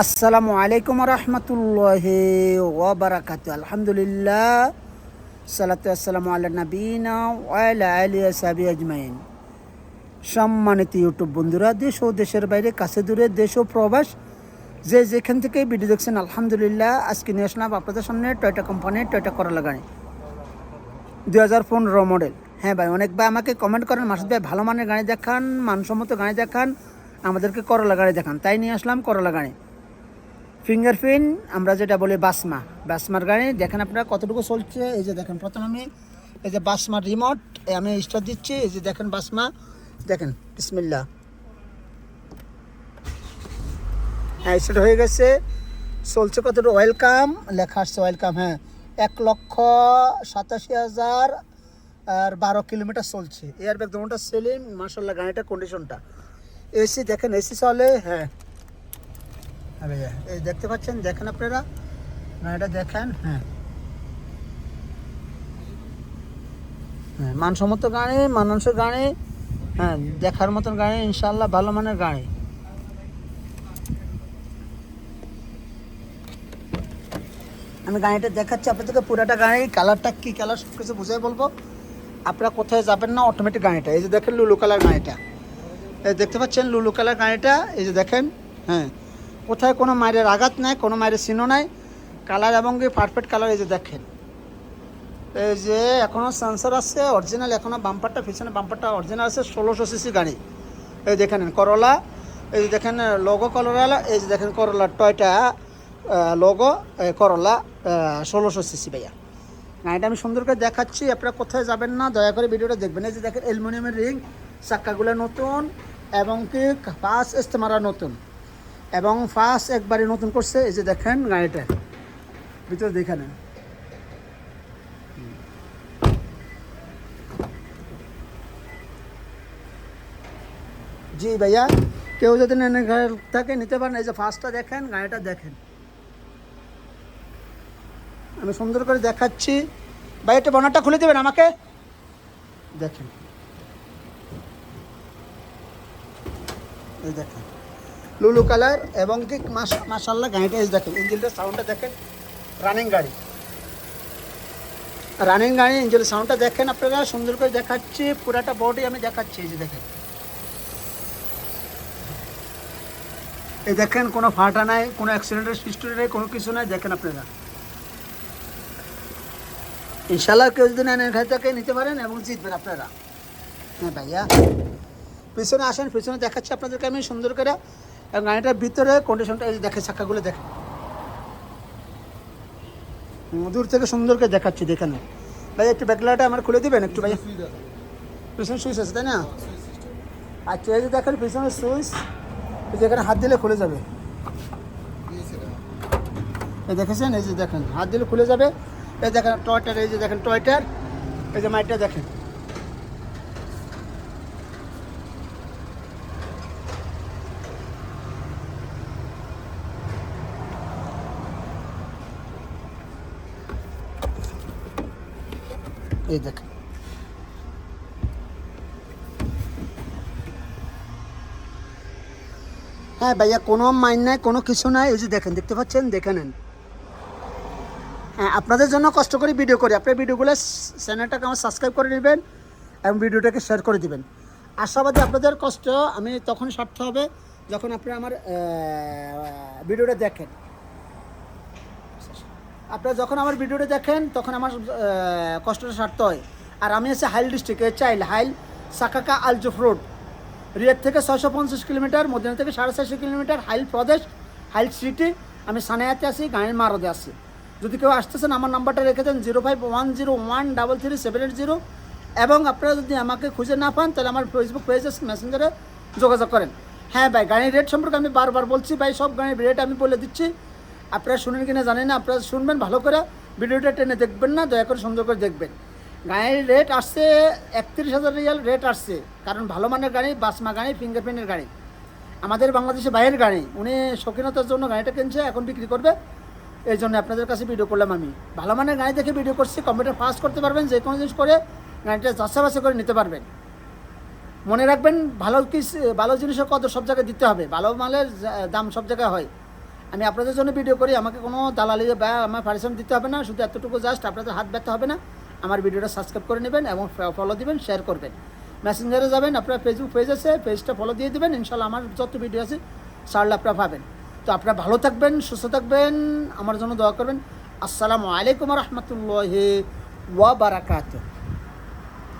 আসসালামু আলাইকুম রহমতুল্লাহ ওবরাকাত আলহামদুলিল্লাহ, সালাতু আসসালামু আল্লাহ নবীনা সম্মানিত ইউটিউব বন্ধুরা, দেশ ও দেশের বাইরে, কাছে দূরে, দেশ ও প্রবাস, যে যেখান থেকে ভিডিও দেখছেন, আলহামদুলিল্লাহ, আজকে নিয়ে আসলাম আপনাদের সামনে টয়টা কোম্পানির টয়টা করলা গাড়ি। দু হাজার পনেরো মডেল হ্যাঁ ভাই, অনেক ভাই আমাকে কমেন্ট করেন, মাসুদ ভাই ভালো মানের গাড়ি দেখান, মানসম্মত গাড়ি দেখান, আমাদেরকে করলা গাড়ি দেখান। তাই নিয়ে আসলাম করলা গাড়ি। ফিঙ্গারপ্রিন্ট, আমরা যেটা বলি বাসমা। বাসমার গাড়ি, দেখেন আপনারা কতটুকু চলছে, এই যে দেখেন, প্রথম আমি এই যে বাসমার রিমোট আমি স্টার দিচ্ছি, এই যে দেখেন বাসমা, দেখেন বিসমিল্লা হ্যাঁ স্টার্ট হয়ে গেছে, চলছে কতটুকু? ওয়েলকাম লেখা আসছে ওয়েলকাম হ্যাঁ। এক লক্ষ সাতাশি হাজার আর বারো কিলোমিটার চলছে। এয়ার ব্যাগ সেলিম মার্শাল্লাহ গাড়িটার কন্ডিশনটা এসি দেখেন এসি চলে হ্যাঁ। এই দেখতে পাচ্ছেন? দেখেন আপনারা? গাড়িটা দেখেন? হ্যাঁ। হ্যাঁ মানসম্মত গাড়ি মানানসই গাড়ি হ্যাঁ দেখার মতন গাড়ি ইনশাল্লাহ ভালো মানের গাড়ি আমি গাড়িটা দেখাচ্ছি আপনাদেরকে, পুরাটা গাড়ি, কালারটা কী কালার সব কিছু বুঝাই বলব। আপনারা কোথায় যাবেন না অটোমেটিক গাড়িটা। এই যে দেখেন লুলু কালার গাড়িটা। এই দেখতে পাচ্ছেন লুলু কালার গাড়িটা? এই যে দেখেন হ্যাঁ। কোথায় কোনো মায়ের আঘাত নাই, কোনো মায়ের চিহ্ন নাই। কালার এবং কি পারফেক্ট কালার এই যে দেখেন। এই যে এখনও সেন্সর আছে অরিজিনাল এখনও বাম্পারটা পিছনে বাম্পারটা অরিজিনাল আছে, ষোলোশো সিসি গাড়ি। এই দেখেন করলা এই যে দেখেন লোগো করলা এই যে দেখেন করলা টয়টা লোগো করলা ষোলোশো সিসি ভাইয়া। গাড়িটা আমি সুন্দর করে দেখাচ্ছি, আপনারা কোথায় যাবেন না, দয়া করে ভিডিওটা দেখবেন। এই যে দেখেন অ্যালুমিনিয়ামের রিং চাক্কাগুলো নতুন এবং কি, পাঁচ ইস্তেমারা নতুন। এবং ফার্স্ট একবারে নতুন করছে, এই যে দেখেন গাড়িটা। ভিতরে দেখে নেন। জি ভাইয়া, কেউ যদি থাকে, নিতে পারেন। এই যে ফার্স্টটা দেখেন, গাড়িটা দেখেন। আমি সুন্দর করে দেখাচ্ছি। ভাই, একটা বনারটা খুলে দেবেন আমাকে? দেখেন। এই দেখেন। লুলু কালার এবং কি মাসাল্লাহ গাড়িটা এসে দেখেন ইঞ্জিনটার সাউন্ডটা দেখেন রানিং গাড়ি। রানিং গাড়ি, ইঞ্জিনের সাউন্ডটা দেখেন আপনারা, সুন্দর করে দেখাচ্ছি, পুরাটা বডি আমি দেখাচ্ছি, এই যে দেখেন। এই দেখেন, কোনো ফাটা নাই, কোনো অ্যাক্সিডেন্টের হিস্টোরি নেই, কোনো কিছু নাই, দেখেন আপনারা। ইনশাল্লাহ কেউ যদি নেন থেকে নিতে পারেন এবং জিতবেন আপনারা। হ্যাঁ ভাইয়া। পিছনে আসেন, পিছনে দেখাচ্ছি আপনাদেরকে আমি সুন্দর করে। এবং গাড়িটার ভিতরে কন্ডিশনটা এই দেখে চাকাগুলো দেখেন। দূর থেকে সুন্দর করে দেখাচ্ছি দেখেন ভাই, একটু ব্যাকলাইটটা আমার খুলে দিবেন একটু ভাই পিছনে সুইচ আছে, তাই না? আচ্ছা এই যে দেখেন, পিছনে সুইচ। এখানে হাত দিলে খুলে যাবে। এই দেখেছেন? এই যে দেখেন, হাত দিলে খুলে যাবে। এই দেখেন টয়টার এই যে দেখেন টয়টার এই যে মাইটটা দেখেন। দেখেন। হ্যাঁ ভাইয়া, কোনো মাইন নাই, কোনো কিছু নাই। এই যে দেখেন, দেখতে পাচ্ছেন? দেখে নেন। হ্যাঁ আপনাদের জন্য কষ্ট করে ভিডিও করি। আপনার ভিডিওগুলো চ্যানেলটাকে আমার সাবস্ক্রাইব করে নেবেন এবং ভিডিওটাকে শেয়ার করে দিবেন। আশাবাদী আপনাদের কষ্ট, আমি তখন সার্থ হবে যখন আপনি আমার ভিডিওটা দেখেন। আপনারা যখন আমার ভিডিওটা দেখেন, তখন আমার কষ্টটা সার্থ হয়। আর আমি আছি হাইল ডিস্ট্রিক্টে চাইল হাইল সাকাকা আলজুফ রোড। রিয়াদ থেকে ছয়শো পঞ্চাশ কিলোমিটার, মদিনা থেকে সাড়ে চারশো কিলোমিটার, হাইল প্রদেশ, হাইল সিটি। আমি সানায়াতে আছি গাড়ির মারদে আছি। যদি কেউ আসতেছেন, আমার নাম্বারটা রেখে দেন, zero five one zero one double three seven eight zero. এবং আপনারা যদি আমাকে খুঁজে না পান, তাহলে আমার ফেসবুক পেজে মেসেঞ্জারে যোগাযোগ করেন। হ্যাঁ ভাই গাড়ির রেট সম্পর্কে আমি বারবার বলছি। ভাই, সব গাড়ির রেট আমি বলে দিচ্ছি। আপনারা শুনেন কিনা জানেন না, আপনারা শুনবেন ভালো করে, ভিডিওটা টেনে দেখবেন না, দয়া করে সুন্দর করে দেখবেন। গাড়ির রেট আসছে একত্রিশ হাজার রিয়াল রেট আসছে, কারণ ভালো মানের গাড়ি, বাসমা গাড়ি ফিঙ্গারপ্রিন্টের গাড়ি। আমাদের বাংলাদেশে বাইরের গাড়ি, উনি শৌখিনতার জন্য গাড়িটা কিনছে, এখন বিক্রি করবে, এই জন্য আপনাদের কাছে ভিডিও করলাম আমি। ভালো মানের গাড়ি দেখে ভিডিও করছি কম্পিউটার ফাস্ট করতে পারবেন, যে কোনো জিনিস করে গাড়িটা যাচাবাসা করে নিতে পারবেন। মনে রাখবেন, ভালো কি ভালো জিনিসের কত সব জায়গায় দিতে হবে, ভালো মালের দাম সব জায়গায় হয়। আমি আপনাদের জন্য ভিডিও করি। আমাকে কোনো দালালি বা আমার পারিশ্রমিক দিতে হবে না। শুধু এতটুকু জাস্ট আপনাদের হাত ব্যথা হবে না। আমার ভিডিওটা সাবস্ক্রাইব করে নেবেন এবং ফলো দিবেন শেয়ার করবেন। মেসেঞ্জারে যাবেন, আপনার ফেসবুক পেজ আছে পেজটা ফলো দিয়ে দেবেন। ইনশাল্লাহ আমার যত ভিডিও আছে সারলে আপনারা পাবেন। তো আপনারা ভালো থাকবেন, সুস্থ থাকবেন। আমার জন্য দোয়া করবেন। আসসালামু আলাইকুম রহমতুল্লাহ ওয়া বারাকাতুহ।